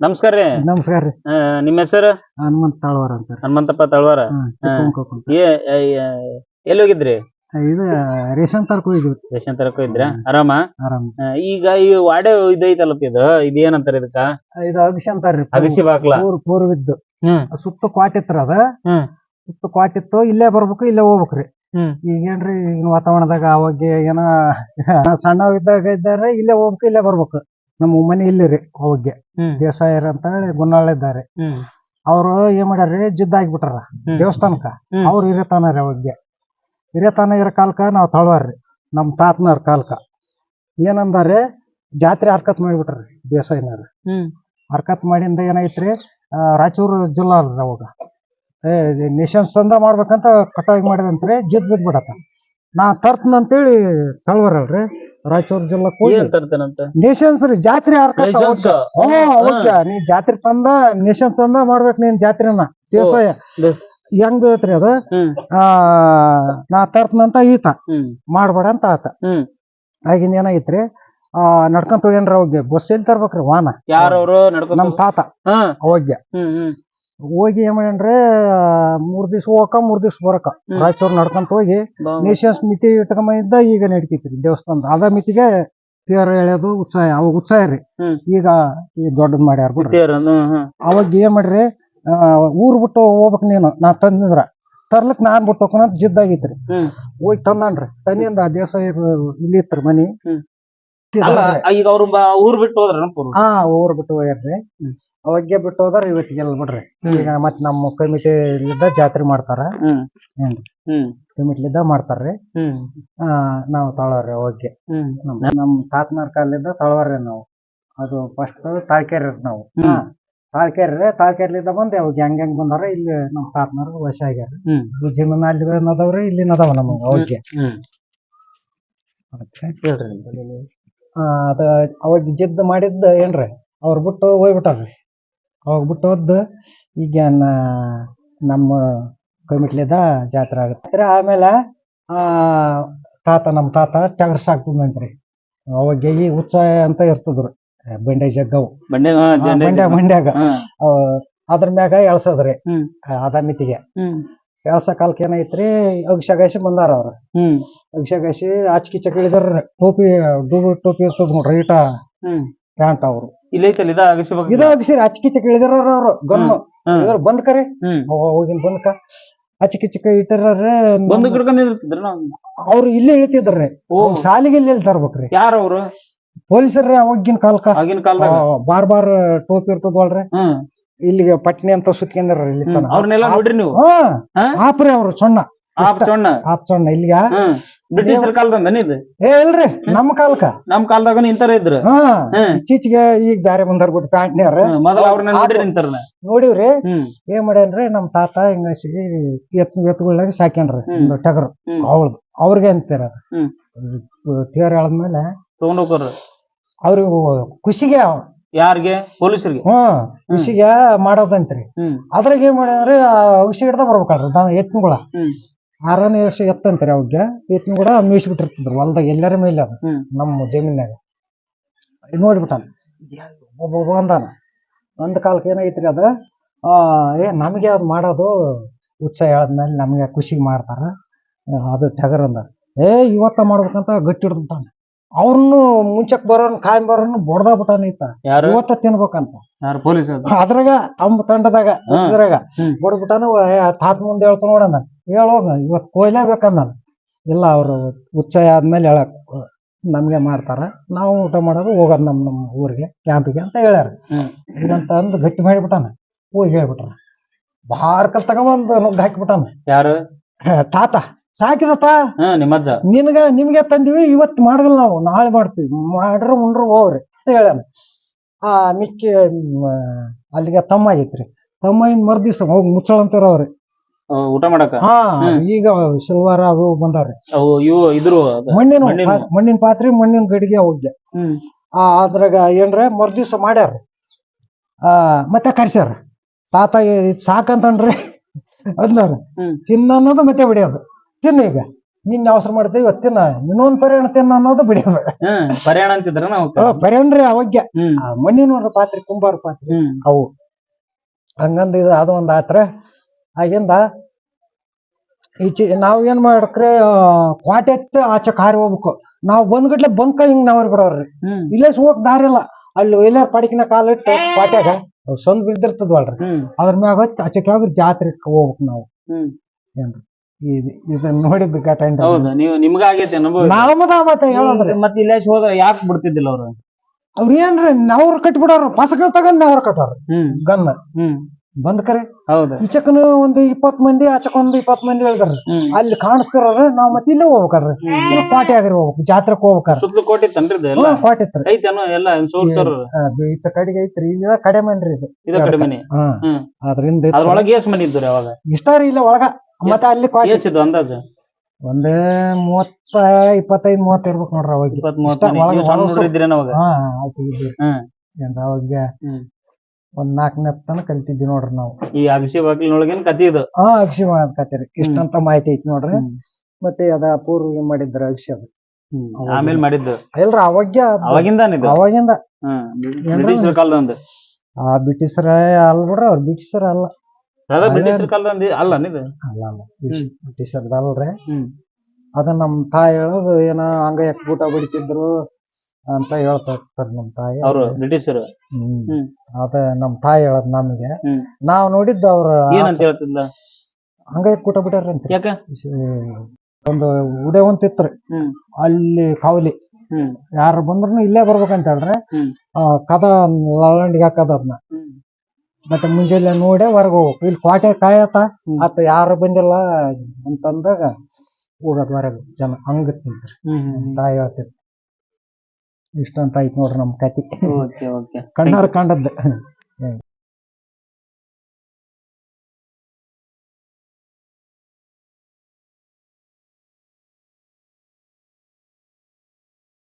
ನಮಸ್ಕಾರ ರೀ. ನಮಸ್ಕಾರ ರೀ. ಆ, ನಿಮ್ಮ ಹೆಸರು? ಹನುಮಂತ ತಾಳ್ವಾರ ಅಂತ ಹನುಮಂತಪ್ಪ ತಳವಾರ? ಎಲ್ಲಿ ಹೋಗಿದ್ರಿ? ಇದು ರೇಷನ್ ತರಕ ಹೋಗಿದ್ವಿ ರೇಷನ್ ತರಕ ಇದ್ರ ಆರಾಮ? ಆರಾಮ ಆ, ಈಗ ಈ ವಾಡೆ ಇದೈತಲ್ಲಪ್ಪ ಇದು? ಇದೇನಂತಾರ ಇದಕ್ಕ? ಇದು ಅಗಸಿ ಅಂತಾರ್ರಿ ಅಗಸಿ ಬಾಕ್ಲ? ಪೂರ್ ಪೂರ್ವಿದ್ದು ಹ್ಮ್. ಸುತ್ತ ಕ್ವಾಟಿತ್ರ ಅದ. ಹ್ಮ್. ಸುತ್ತ ಕ್ವಾಟಿತ್ತು ಇಲ್ಲೇ ಬರ್ಬೇಕು ಇಲ್ಲೇ ಹೋಗ್ಬೇಕ್ರಿ ಹ್ಮ್. ಈಗೇನ್ರಿ ಈಗಿನ ವಾತಾವರಣದಾಗ ಅವಾಗ ಏನೋ ಸಣ್ಣ ಇದ್ದಾಗ ಇದ್ದಾರೆ ಇಲ್ಲೇ ಹೋಗ್ಬೇಕು ಇಲ್ಲೇ ಬರ್ಬೇಕು. ನಮ್ಮ ಮನೆ ಇಲ್ಲಿ ರೀ ಹೋಗಿ ದೇಸಾಯರ್ ಅಂತ ಹೇಳಿ ಗುನ್ನಾಳ ಇದ್ದಾರೆ ಅವ್ರು ಏನ್ ಮಾಡ್ಯಾರ್ರಿ? ಜಿದ್ದ ಆಗ್ಬಿಟ್ರ. ದೇವಸ್ಥಾನಕ್ಕ. ಅವ್ರು ಹಿರೇತಾನ ರೀ ಅವಾಗೆ ಹಿರೇತಾನ ಇರೋ ಕಾಲಕ್ಕ ನಾವ್ ತಳವಾರ್ರಿ. ನಮ್ ತಾತನವ್ರ ಕಾಲಕ ಏನಂದಾರೆ? ಜಾತ್ರೆ ಹರ್ಕತ್ ಮಾಡಿಬಿಟ್ರಿ ದೇಸಾಯಿನವ್ರು. ಹರ್ಕತ್ ಮಾಡಿಂದ ಏನಾಯ್ತ್ರಿ ರಾಯಚೂರು ಜಿಲ್ಲಾ ಅಲ್ರಿ ಅವಾಗ. ಏ ನೇಷನ್ಸ್ ತಂದ ಮಾಡ್ಬೇಕಂತ ಕಟಾವಿ ಮಾಡಿದಂತ್ರಿ ಜಿದ್ ಬಿದ್ಬಿಡತ್ತ ನಾ ತರ್ತನ ಅಂತೇಳಿ ತಳವಾರಲ್ರಿ. ರಾಯಚೂರು ಜಿಲ್ಲಾ ಹೋಗಿ ಏನ್ ತರ್ತೇನಂತ? ನೇಷನ್ಸ್ ರೀ ಜಾತ್ರೆ ಹಾ. ನೀ ಜಾತ್ರೆ ತಂದ ನೇಷನ್ ತಂದ ಮಾಡ್ಬೇಕ ನೀನ್ ಜಾತ್ರೆನ. ದೇವಸಾಯ ದೇಸ್- ಹೆಂಗ್ ಐತ್ರಿ ಅದು? ಹ್ಮ್. ಆ ನಾ ತರ್ತನಂತ ಈತ. ಹ್ಮ್. ಮಾಡ್ಬೇಡ ಅಂತ ಆತ. ಹ್ಮ್. ಆಗಿಂದ ಏನಾಗಿತ್ರಿ? ಆ ನಡ್ಕೊಂತ ಹೋಗ್ಯಾನ್ರಿ ಅವಾಗ. ಬಸ್ ಎಲ್ಲಿ ತರ್ಬೇಕ್ರಿ? ವಾಹನ. ಯಾರವ್ರು ನಡ್ಕೊಂಡ್ ನಮ್ ತಾತ. ಹಾ. ಹ್ಮ್. ಹೋಗಿ ಏನ್ ಮಾಡ್ಯಾನ್ರಿ ಮೂರ್ ದಿವ್ಸ ಹೋಗಕ ಮೂರ್ ದಿವ್ಸ ಬರಕ. ರಾಯಚೂರ್ ನಡ್ಕೊಂತ ಹೋಗಿ ನೇಷನ್ಸ್ ಮಿತಿ ಇಟ್ಕೊಂಬಂದಿದ್ದ ಈಗ ನಡಿತೈತ್ರಿ ದೇವಸ್ಥಾನದ ಅದ ಮಿತಿಗೆ ತೇರ್ ಎಳೆಯೋದು ಉತ್ಸಾಹ ಅವಾಗ ಉತ್ಸಾಹ ರೀ. ಈಗ ಈ ದೊಡ್ಡದ್ ಮಾಡ್ಯಾರ ಬಿಡ್ರಿ. ಅವಾಗ ಏನ್ ಮಾಡ್ರಿ ಆ, ಊರ್ ಬಿಟ್ಟು ಹೋಗ್ಬೇಕ್ ನೀನು ನಾ ತಂದಿದ್ರ. ತರ್ಲಕ್ ನಾನ್ ಬಿಟ್ಟು ಹೋಗ್ಕೊಂಡ್ ಜಿದ್ದಾಗಿತ್ರಿ ಹೋಗಿ ತಂದಾನ್ರಿ. ತನಿಯಿಂದ ದೇವಸ್ಥಾನ ಇಲ್ಲಿ ಇತ್ರಿ ಮನಿ. ಅಲ್ಲ ಈಗ ಅವ್ರು ಊರ್ ಬಿಟ್ಟು ಹೋದ್ರ ಹಾ ಊರ್ ಬಿಟ್ಟು ಹೋಗ್ಯಾರ್ರಿ. ಅವಾಗೆ ಬಿಟ್ಟು ಹೋದ್ರ ಇವತ್ತಿಗೆಲ್ಲ ಬಿಡ್ರಿ. ಈಗ ಮತ್ ನಮ್ಮ ಕಮಿಟಿ ಜಾತ್ರೆ ಮಾಡ್ತಾರ. ಕಮಿಟಿಲಿದ್ದ ಮಾಡ್ತಾರ್ರಿ. ನಾವು ತಳವಾರ್ರಿ ಅವಾಗೆ ಹ್ಮ್. ನಮ್ ತಾತನಾರ್ ತಾತನವ್ರ ಕಾಲದಿಂದ ತಳವ್ರಿ ನಾವು. ಅದು ಫಸ್ಟ್ ತಾಳ್ಕೇರಿ ನಾವು. ತಾಳ್ಕೇರಿ ತಾಳ್ಕೇರಿಲಿಂದ ಬಂದ್ ಅವಾಗ ಹೆಂಗ್ ಹೆಂಗ್ ಬಂದಾರ ಇಲ್ಲಿ ನಮ್ ತಾತ್ನಾರ್ ವಶ ಆಗ್ಯಾರ ಜಮೀನ್ ಅಲ್ಲಿ ಅದಾವ್ರಿ ಇಲ್ಲಿ ಅದಾವ ನಮಗ ಅವಾಗೆ ಹೇಳ್ರಿ ಅದ ಅವಾಗ ಜಿದ್ದು ಮಾಡಿದ್ದ ಏನ್ರಿ? ಅವ್ರ ಬಿಟ್ಟು ಹೋಗ್ಬಿಟ್ಟಾರ್ರಿ. ಅವಾಗ ಬಿಟ್ಟು ಹೋದ್ ಈಗ ನ- ನಮ್ಮ ಕಮಿಟ್ಲಿದ ಜಾತ್ರೆ ಆಗತ್ತೆ. ಆಮೇಲೆ ಆ ತಾತ ನಮ್ಮ ತಾತ ಟಗರ್ ಸಾಕ್ತಿದ್ನಂತ್ರಿ ಅವಾಗ ಈ ಉತ್ಸಾಹ ಅಂತ ಇರ್ತದ್ರಿ. ಬಂಡೆ ಜಗ್ಗವು. ಮಂಡ್ಯ ಮಂಡ್ಯಾಗ ಅದ್ರ ಮ್ಯಾಗ ಎಳ್ಸದ್ರಿ. ಅದ ಮಿತಿಗೆ. ಎಳ್ಸ ಕಾಲಕ್ಕೆ ಏನೈತ್ರಿ ಅಗಸಗಾಸಿ ಬಂದಾರ ಅವ್ರ. ಹ್ಮ್. ಅಗ್ಸಗಾಯಿಸಿ ಆಚಕಿ ಕಿಚ್ಚ ಕೇಳಿದ್ರ ಟೋಪಿ ಡೂಬು ಟೋಪಿ ಇರ್ತದ ನೋಡ್ರಿ ಈಟ. ಹ್ಮ್. ಪ್ಯಾಂಟ್ ಅವ್ರು. ಇಲ್ಲೈತಲ್ಲ ಇದ ಅಗಸಿ ಬಾಕ್ಲ. ಇದ ಅಗಸಿರಿ ಆಚಿ ಕಿಚ್ಚ ಕೇಳಿದ್ರ ಅವ್ರು ಗನ್ನು ಹ್ಮ್. ಇದ್ರ ಬಂದ್ ಕರೆ ಹ್ಮ್. ಹೋಗಿನ್ ಬಂದ್ಕ. ಆಚಿ ಚಿಕ್ಕ ಇಟ್ಟರೇ ಬಂದು ನಾವು ಅವ್ರು? ಇಲ್ಲೇ ಇಳಿತಿದ್ರಿ ಓ. ಸಾಲಿಗೆ ಇಲ್ಲಿ ತರ್ಬೇಕ್ರಿ ಯಾರ ಅವ್ರು? ಪೊಲೀಸರ್ರಿ ಅವಾಗಿನ ಕಾಲಕ್ಕ ಆಗಿನ ಕಾಲದಾಗ? ಬಾರ್ ಬಾರ್ ಟೋಪಿ ಇರ್ತದವಲ್ರಿ ಹ್ಮ್. ಇಲ್ಲಿಗೆ ಪಟ್ನಿ ಅಂತ ಸುತ್ಕೊಂಡ್ರ ಇಲ್ಲಿ. ಅವ್ರನ್ನೆಲ್ಲ ನೋಡ್ರಿ ನೀವು. ಹಾ ಹಾ? ಆಪ್ರಿ ಅವ್ರು ಸೊಣ್ಣ. App ಚೊಣ್ಣ app ಸೊಣ್ಣ. ಇಲ್ಲಿಗ ಹ್ಮ್. ಬ್ರಿಟಿಷರ್ ಕಾಲದಂದ ಇದು? ಏ ಇಲ್ರಿ ನಮ್ಮ ಕಾಲಕ್ಕ. ನಮ್ ಕಾಲದಾಗ ಇಂತರ ಇದ್ರು. ಹಾ ಹ್ಮ್. ಇತ್ತೀಚೆಗೆ ಈಗ ಬ್ಯಾರೆ ಬಂದಾರ ಬಿಟ್ಟು ಪ್ಯಾಂಟ್ನ್ಯಾರ. ಮೊದಲ ಅವ್ರನ್ನ ನೋಡ್ರಿ ನಿಂತಾರ ನೋಡಿವ್ರಿ ಹ್ಮ್. ಏನ್ ಮಾಡ್ಯಾನ್ರಿ ನಮ್ ತಾತ ಹಿಂಗ ಎತ್ ಎತ್ತುಗಳಾಗ ಸಾಕ್ಯಾನ್ರಿ ಹ್ಮ್. ಒಂದು ಟಗರು. ಹ್ಮ್. ಅವಳ್ದು. ಅವ್ರಿಗೆ ಅಂತೀರ. ಹ್ಮ್. ತೇರ್ ಎಳದ್ಮೇಲೆ ತಗೊಂಡ್ ಹೋಗೋರು ಅವ್ರಿಗೆ ಖುಷಿಗೆ ಅವ್- ಯಾರಿಗೆ? ಪೊಲೀಸರಿಗೆ? ಹ್ಮ್. ಕೃಷಿಗೆ ಮಾಡೋದಂತ್ರಿ. ಹ್ಮ್. ಅದ್ರಾಗ ಏನ್ ಮಾಡ್ಯಾರ ಔಷಧಿ ಹಿಡ್ದ ಬರ್ಬೇಕಲ್ರಿ ನಾನು ಎತ್ತಿನಗುಳ. ಹ್ಮ್. ಆರನೇ ವರ್ಷ ಎತ್ತಂತ್ರಿ ಅವ್ಗೆ. ಮೀಸ್ ಮೇಯಿಸ್ಬಿಟ್ಟಿರ್ತದ್ರಿ ಹೊಲ್ದಾಗ ಎಲ್ಲರ ಮೇಲೆ ಅದು. ಹ್ಮ್. ನಮ್ಮ ಜಮೀನ್ಯಾಗ ನೋಡ್ಬಿಟ್ಟಾನ. ಒಬ್ಬೊಬ್ಬ ಅಂದಾನ. ಒಂದ್ ಕಾಲಕ್ಕೆ ಏನೈತ್ರಿ ಅದ ಆ ಏ ನಮ್ಗೆ ಅದ್ ಮಾಡೋದು ಉತ್ಸಾಹ ಹೇಳದ್ಮೇಲೆ ನಮ್ಗೆ ಖುಷಿಗೆ ಮಾಡ್ತಾರ ಆ, ಅದು ಟಗರ್ ಅಂದ ಏ ಇವತ್ತ ಮಾಡ್ಬೇಕಂತ ಗಟ್ಟಿ ಹಿಡ್ದ್ಬಿಟ್ಟಾನ. ಅವ್ರನ್ನು ಮುಂಚಕ್ ಬರೋನ್ ಕಾಯಂ ಬರೋನು ಬಡ್ದ ಬಿಟ್ಟಾನ ಇತ್ತ ಯಾರು? ಇವತ್ತ ತಿನ್ಬೇಕಂತ. ಯಾರು? ಪೊಲೀಸ್ ಅದ್ರಾಗ ತಮ್ಮ ತಂಡದಾಗ ಇದ್ರಾಗ. ಬಡ್ದ್ಬಿಟ್ಟಾನ ತಾತ ಮುಂದೆ ಹೇಳ್ತ ನೋಡಂದ ಹೇಳೋಗ ಇವತ್ ಕೊಯ್ಲೇಬೇಕಂದ ಇಲ್ಲ ಅವ್ರು ಉತ್ಸಾಹ ಆದ್ಮೇಲೆ ಹೇಳಕ್ ನಮ್ಗೆ ಮಾಡ್ತಾರ. ನಾವು ಊಟ ಮಾಡೋದು ಹೋಗೋದ್ ನಮ್ ನಮ್ಮ ಊರಿಗೆ ಕ್ಯಾಂಪಿಗೆ ಅಂತ ಹೇಳ್ಯಾರ. ಇದಂತ ಅಂದ್ ಗಟ್ಟಿ ಮಾಡಿಬಿಟ್ಟಾನ. ಹೋಗಿ ಹೇಳ್ಬಿಟ್ರ. ಬಾರ್ಕಲ್ ತಗೊಂಬಂದ್ ನುಗ್ಗ ಹಾಕಿಬಿಟ್ಟಾನ. ಯಾರು? ತಾತ. ಸಾಕಿದತ್ತ ಹ್ಮ್ ನಿಮ್ಮಜ್ಜ ನಿನ್ಗ ನಿಮ್ಗೆ ತಂದಿವಿ ಇವತ್ ಮಾಡಲ್ಲ ನಾವು ನಾಳೆ ಮಾಡ್ತೀವಿ. ಮಾಡ್ರ ಉಂಡ್ರ ಹೋಗ್ರಿ. ಅಂತ ಹೇಳ್ಯಾನ ಆ ಮಿಕ್ಕಿ ಮ್, ಅಲ್ಲಿಗೆ ತಮ್ಮ ಆಗೈತ್ರಿ ತಮ್ಮ ಇನ್ ಮರ್ದಿವ್ಸ ಹೋಗಿ ಮುಚ್ಚಳ ಅಂತಾರ ಅವ್ರಿ ಊಟ ಮಾಡಕ? ಹಾ ಹ್ಮ್. ಈಗ ಶನಿವಾರ ಅವು ಬಂದಾವ್ರಿ. ಅವು ಇವು ಇದ್ರು ಅದ. ಮಣ್ಣಿನ ಮಣ್ಣಿನ. ಪಾ- ಮಣ್ಣಿನ ಪಾತ್ರೆ ಮಣ್ಣಿನ ಗಡಿಗೆ ಹೋಗ್ಯ. ಹ್ಮ್. ಆ ಅದ್ರಾಗ ಏನ್ರ ಮರ್ದಿವ್ಸ ಮಾಡ್ಯಾರ. ಆ ಮತ್ತೆ ಕರ್ಸ್ಯಾರ. ತಾತ ಇದ್ ಸಾಕಂತನ್ರಿ. ಅಂದಾರ ಹ್ಮ್. ತಿನ್ನ ಅನ್ನೋದು ಮತ್ತೆ ಬಿಡಿಯೋದು ತಿನ್ನ ಈಗ. ನಿನ್ನ ಅವಸರ ಮಾಡ್ತೇವೆ ಇವತ್ತಿನ ಇನ್ನೊಂದ್ ಪರಿಯಾಣ ತಿನ್ನ ಅನ್ನೋದು ಹ್ಮ್ ಪರ್ಯಾಣ ಅಂತಿದ್ರ ನಾವು ಪರಿಯಾಣ್ರಿ ಅವಾಗ್ಯ ಹ್ಮ್. ಆ ಮಣ್ಣಿನವ್ರ ಪಾತ್ರೆ ಕುಂಬಾರ ಪಾತ್ರೆ. ಹ್ಮ್. ಅವು. ಹಂಗಂದ ಇದು ಅದು ಒಂದ್ ಆತ್ರ. ಆಗಿಂದ ಈಚೆ ನಾವ್ ಏನ್ ಮಾಡ್ಕ್ರೆ ಕ್ವಾಟೆ ಎತ್ತ ಆಚೆ ಕಾರಿ ಹೋಗ್ಬೇಕು. ನಾವ್ ಬಂದ್ಗಟ್ಲೆ ಬಂದ್ಕ ಹಿಂಗ್ ನಾವ್ ಬಿಡೋರ್ರಿ ಹ್ಮ್. ಇಲ್ಲೇ ಹೋಗ್ ದಾರಿ ಇಲ್ಲ ಅಲ್ಲಿ ಎಲ್ಲಾರ ಪಡಿಕಿನ ಕಾಲ ಇಟ್ಟು ಕ್ವಾಟ್ಯಾಗ ಸಂದ್ ಬಿದ್ದಿರ್ತದ್ವಲ್ರಿ. ಹ್ಮ್. ಅದ್ರ ಮ್ಯಾಗ ಹೊತ್ತಿ ಹೋಗಿ ಜಾತ್ರೆ ಹೋಗ್ಬೇಕು ನಾವು. ಹ್ಮ್. ಏನ್ರಿ. ಇದನ್ನ ನೋಡಿದ್ ಘಟ ಏನ್ರಿ ಹೌದು ನೀವು ನಿಮ್ಗ ಆಗೈತೆ ಅನುಭವ ನಾಮದ ಮತ್ತೆ ಹೇಳೋದ್ರಿ. ಮತ್ತೆ ಇಲ್ಲೇ ಹೋದ್ರ ಯಾಕೆ ಬಿಡ್ತಿದ್ದಿಲ್ಲ ಅವ್ರು? ಅವ್ರ ಏನ್ರಿ ನಾವ್ರ ಕಟ್ಬಿಡೋರು. ಪಸಕ ತಗೊಂಡ್ ನಾವ್ರ ಕಟ್ಟೋರು. ಗನ್ನ. ಹ್ಮ್. ಬಂದ್ ಕರೆ. ಹೌದು. ಈಚಕನು ಒಂದು ಇಪ್ಪತ್ ಮಂದಿ ಆಚಕೊಂದು ಇಪ್ಪತ್ ಮಂದಿ ಹೇಳ್ದಾರ ಅಲ್ಲಿ ಕಾಣಿಸ್ತಾರ ನಾವ್ ಮತ್ತೆ ಇಲ್ಲೇ ಹೋಗ್ಬೇಕ್ರಿ ಇಲ್ಲಿ ಕೋಟೆ ಆಗ್ರಿ ಹೋಗ್ಬೇಕು. ಜಾತ್ರೆಕ್ ಹೋಗ್ಬೇಕಾರ ಸುತ್ತಲೂ ಇದು ಎಲ್ಲ? ಕೋಟೆ ಐತೇನೋ ಎಲ್ಲ ಈಚ ಕಡೆಗೆ ಐತ್ರಿ. ಇಲ್ಲ ಕಡೆ ಮನ್ರಿ ಇದು. ಇದ ಕಡೆ ಮನೆ. ಹಾ. ಅದ್ರಿಂದ. ಅದ್ರೊಳಗೆ ಮನಿ ಇದ್ದು ಅವಾಗ ಇಷ್ಟ ರೀ ಇಲ್ಲ ಒಳಗ. ಮತ್ತೆ ಅಲ್ಲಿ ಅಂದಾಜು? ಒಂದೇ ಮೂವತ್ತ ಇಪ್ಪತ್ತೈದ್ ಮೂವತ್ತ ಇರ್ಬೇಕು ನೋಡ್ರಿ ಅವಾಗ. ಇಪ್ಪತ್ ಮೂವತ್ ಇಷ್ಟ ಮನಿ. ಒಳಗೆ ಸಣ್ಣ ಒಳಗೆ ಹುಡುಗ್ರು ಅವಾಗ? ಹಾ ಆಯ್ತು ಇದ್ವಿ. ಹ್ಮ್ ಏನ್ರ ಅವಾಗ ಹ್ಮ್. ಒಂದ್ ನಾಲ್ಕನೇ ತನಕ ಕಲ್ತಿದ್ವಿ ನೋಡ್ರಿ ನಾವು. ಈ ಅಗಸಿ ಬಾಗಿಲಿನೊಳಗಿನ ಕತಿ ಇದು. ಹಾ ಅಕ್ಷಿ ಕತೆ ಇಷ್ಟಂತ ಮಾಹಿತಿ ಐತಿ ನೋಡ್ರಿ. ಹ್ಮ್. ಮತ್ತೆ ಅದ ಪೂರ್ವ ಮಾಡಿದ್ರ ಅಕ್ಷಿ ಅದು. ಆಮೇಲೆ ಮಾಡಿದ್ದು. ಇಲ್ರ ಅವಾಗ್ಯ ಅವಾಗಿಂದ ಅವಾಗಿಂದಾನ ಇದು? ಅವಾಗಿಂದ. ಹ್ಮ್. ಬ್ರಿಟಿಷರ ಕಾಲದಂದು. ಆ ಬ್ರಿಟಿಷರ ಅಲ್ ಬಿಡ್ರಿ ಅವ್ರ ಬ್ರಿಟಿಷರ ಅಲ್ಲ. ಅದ ಬ್ರಿಟಿಷರ ಕಾಲದಲ್ಲಿ ಅಲ್ಲ ಇದು ಅಲ್ಲ ಅಲ್ಲ ಬ್ರಿಟಿಷರ್ದ ಅಲ್ರಿ. ಹ್ಮ್. ಅದ ನಮ್ ತಾಯಿ ಹೇಳೋದು ಏನ ಹಂಗ ಊಟ ಬಡಿತಿದ್ರು ಅಂತ ಹೇಳ್ತಾರ ನಮ್ ತಾಯಿ. ಅವರು ಬ್ರಿಟಿಷರು? ಹ್ಮ್. ಹ್ಮ್. ಅದ ನಮ್ ತಾಯಿ ಹೇಳದ್ ನಮಗೆ. ಹ್ಮ್. ನಾವ್ ನೋಡಿದ್ದ ಅವ್ರ ಏನಂತ ಹೇಳ್ತಿದ್ದ? ಹಂಗ ಊಟ ಬಿಟ್ಟಾರ ಅಂತ. ಯಾಕ? ಒಂದು ಉಡೆ ಒಂದ್ ಹ್ಮ್. ಅಲ್ಲಿ ಕಾವಲಿ. ಹ್ಮ್. ಯಾರು ಬಂದ್ರು ಇಲ್ಲೇ ಬರ್ಬೇಕಂತ ಹೇಳ್ರಿ. ಹ್ಮ್. ಆ, ಕದ ಲವಂಡಿಗೆ ಹಾಕದ ಅದನ್ನ ಹ್ಮ್. ಮತ್ತೆ ಮುಂಜಾನೆ ನೋಡೆ ಹೊರಗೆ ಹೋಗ್ಬೇಕು. ಇಲ್ಲಿ ಕೋಟೆ ಕಾಯತ ಮತ್ತ ಆತ ಯಾರು ಬಂದಿಲ್ಲ ಅಂತಂದಾಗ ಹೋಗೋದ್ ಹೊರಗೆ ಜನ ಹಂಗ ಹ್ಮ್ ತಾಯಿ ಹೇಳ್ತಿದ್ರು ಇಷ್ಟಂತ ಐತ್ ನೋಡ್ರಿ ನಮ್ ಕತಿ ಓಕೆ ಓಕೆ. ಕಣ್ಣಾರ ಕಂಡದ್ದು